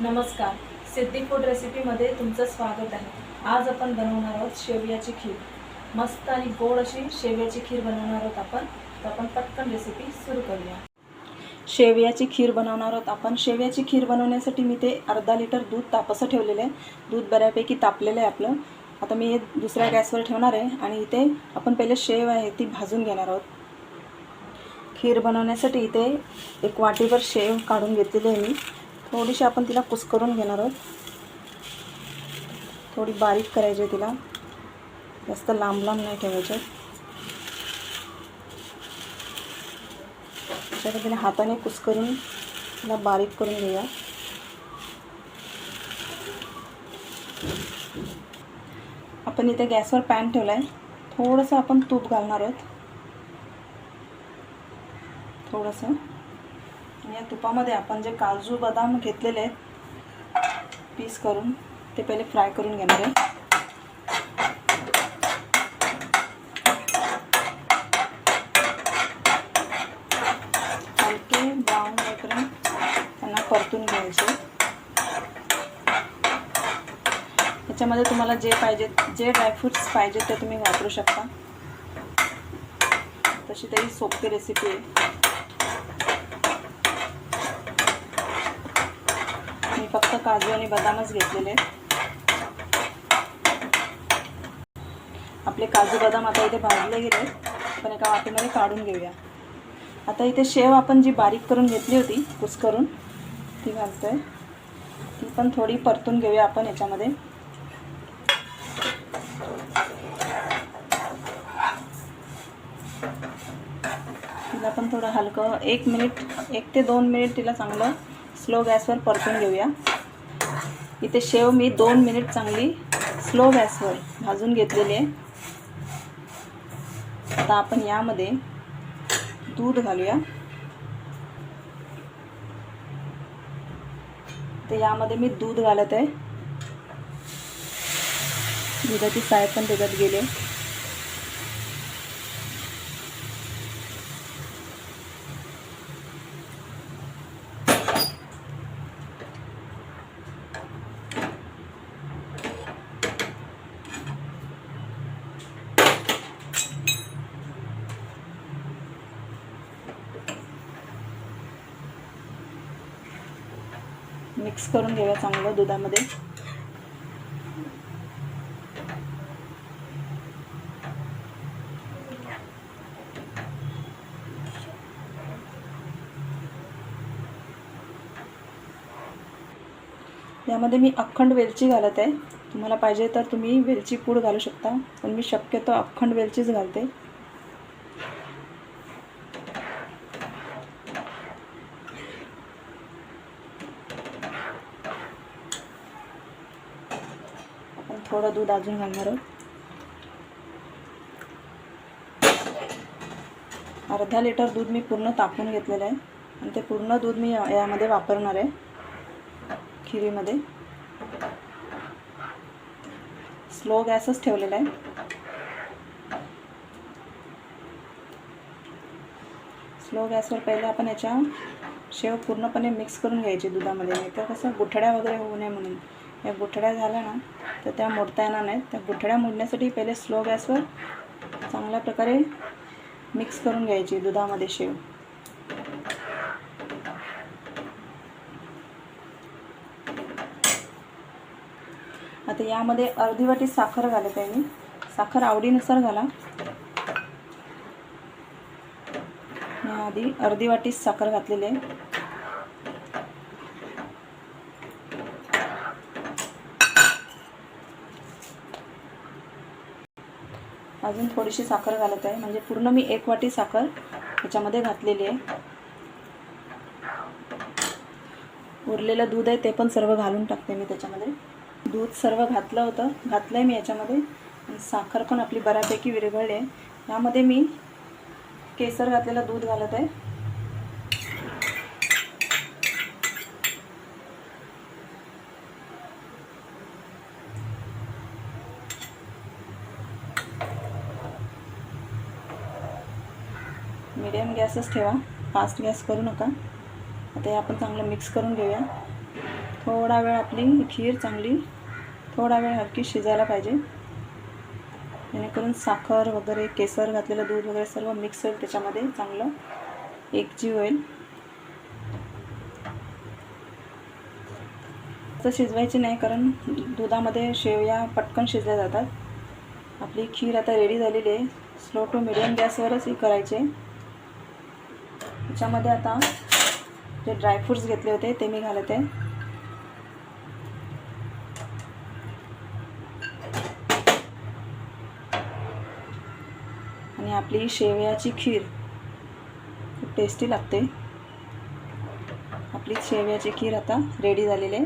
नमस्कार. सिद्धी फूड रेसिपीमध्ये तुमचं स्वागत आहे. आज आपण बनवणार आहोत शेवयाची खीर. मस्त आणि गोड अशी शेवयाची खीर बनवणार आहोत आपण. तर आपण पटकन रेसिपी सुरू करूया. शेवयाची खीर बनवणार आहोत आपण. शेवयाची खीर बनवण्यासाठी मी ते अर्धा लिटर दूध तापसं ठेवलेलं आहे. दूध बऱ्यापैकी तापलेलं आहे आपलं. आता मी हे दुसऱ्या गॅसवर ठेवणार आहे आणि इथे आपण पहिले शेव आहे ती भाजून घेणार आहोत. खीर बनवण्यासाठी इथे एक वाटीभर शेव काढून घेतलेली आहे मी. थोडीशी आपण तिला कुस्करून घेणार आहोत. थोडी बारीक करायची आहे तिला. जास्त लांब लांब नाही ठेवायचे. त्याच्यात तिला हाताने कुस्करून तिला बारीक करून घेऊया. आपण इथे गॅसवर पॅन ठेवला आहे थोडंसं आपण तूप घालणार आहोत. थोडंसं. या तुपामध्ये आपण जे काजू बदाम घेतलेले आहेत पीस करून ते पहिले फ्राय करून घेणार आहे. हलके ब्राऊन होईपर्यंत त्यांना परतून घ्यायचे. याच्यामध्ये तुम्हाला जे पाहिजे जे ड्रायफ्रुट्स पाहिजे ते तुम्ही वापरू शकता. तशी तरी सोपी रेसिपी आहे मी फक्त काजू आणि बदामच घेतलेले आहेत. आपले काजू बदाम आता इथे भाजले गेले पण एका वाटीमध्ये काढून घेऊया. आता इथे शेव आपण जी बारीक करून घेतली होती कुस करून ती घालतोय. ती पण थोडी परतून घेऊया आपण याच्यामध्ये. तिला पण थोडं हलकं एक मिनिट एक ते दोन मिनिट तिला चांगलं स्लो गॅसवर परतून घेऊया. इथे शेव मी दोन मिनिट चांगली स्लो गॅसवर भाजून घेतलेली आहे. आता आपण यामध्ये दूध घालूया. तर यामध्ये मी दूध घालत आहे. दुधाची साय पण त्याच्यात गेले मिक्स करून घेऊया चांगलं दुधामध्ये. यामध्ये मी अखंड वेलची घालत आहे. तुम्हाला पाहिजे तर तुम्ही वेलची पूड घालू शकता पण मी शक्यतो अखंड वेलचीच घालते. थोडं दूध अजून घालणार आहोत. अर्धा लिटर दूध मी पूर्ण तापून घेतलेलं आहे. आणि ते पूर्ण दूध मी यामध्ये वापरणार आहे. खिरीमध्ये. स्लो गॅसच ठेवलेला आहे. स्लो गॅसवर पहिले आपण याच्या शेव पूर्णपणे मिक्स करून घ्यायची दुधामध्ये. नाही तर कसं गुठड्या वगैरे होऊ नये म्हणून. या गुठड्या झाल्या ना तर त्या मोडता येणार नाहीत. त्या गुठड्या मोडण्यासाठी पहिले स्लो गॅसवर चांगल्या प्रकारे मिक्स करून घ्यायची दुधामध्ये शेव. आता यामध्ये अर्धी वाटी साखर घालत आहे मी. साखर आवडीनुसार घाला. मी आधी अर्धी वाटी साखर घातलेली आहे. अजून थोडीशी साखर घालत आहे. म्हणजे पूर्ण मी एक वाटी साखर ह्याच्यामध्ये घातलेली आहे. उरलेलं दूध आहे ते पण सर्व घालून टाकते मी त्याच्यामध्ये. दूध सर्व घातलं होतं. घातलं आहे मी याच्यामध्ये. साखर पण आपली बऱ्यापैकी विरघळली आहे. यामध्ये मी केसर घातलेलं दूध घालत आहे. मिडियम गॅसच ठेवा. फास्ट गॅस करू नका. आता हे आपण चांगलं मिक्स करून घेऊया. थोडा वेळ आपली खीर चांगली थोडा वेळ हलकी शिजायला पाहिजे. जेणेकरून साखर वगैरे केसर घातलेलं दूध वगैरे सर्व मिक्स होईल त्याच्यामध्ये चांगलं. एकजीव होईल. तर शिजवायची नाही कारण दुधामध्ये शेवया पटकन शिजल्या जातात. आपली खीर आता रेडी झालेली आहे. स्लो टू मिडियम गॅसवरच ही करायची. आहे याच्यामध्ये आता जे ड्रायफ्रूट्स घेतले होते ते मी घालत. आहे आणि आपली शेवयाची खीर. खूप टेस्टी लागते. आपली शेवयाची खीर आता रेडी झालेली आहे.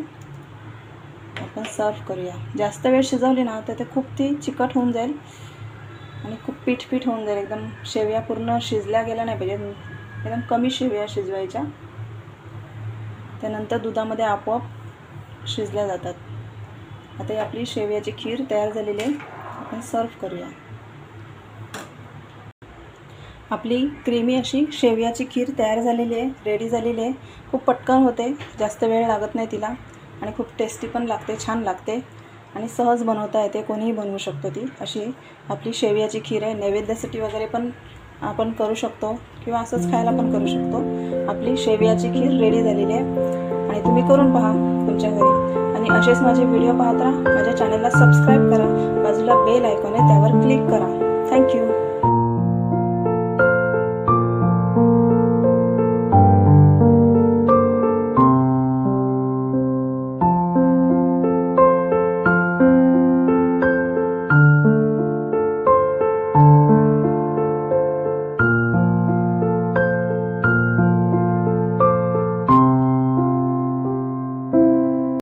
आपण सर्व करूया. जास्त वेळ शिजवली ना तर ते खूप ती चिकट होऊन जाईल. आणि खूप पीठ पीठ होऊन जाईल. एकदम शेवया पूर्ण शिजल्या गेल्या नाही पाहिजे एकदम कमी शेवया शिजवायच्या. त्यानंतर दुधामध्ये आपोआप शिजल्या जातात. आता ही आपली शेवयाची खीर तयार झालेली आहे. आपण सर्व करूया. आपली क्रीमी अशी शेवयाची खीर तयार झालेली आहे रेडी झालेली आहे. खूप पटकन होते जास्त वेळ लागत नाही तिला. आणि खूप टेस्टी पण लागते छान लागते. आणि सहज बनवता येते कोणीही बनवू शकतो ती. अशी आपली शेवयाची खीर आहे. नैवेद्यासाठी वगैरे पण आपण करू शकतो किंवा असंच खायला पण करू शकतो. आपली शेवयाची खीर रेडी झालेली आहे. आणि तुम्ही करून पहा तुमच्या घरी. आणि असेच माझे व्हिडिओ पाहत राहा. माझ्या चॅनलला सबस्क्राईब करा. बाजूला बेल ऐकून आहे त्यावर क्लिक करा. थँक्यू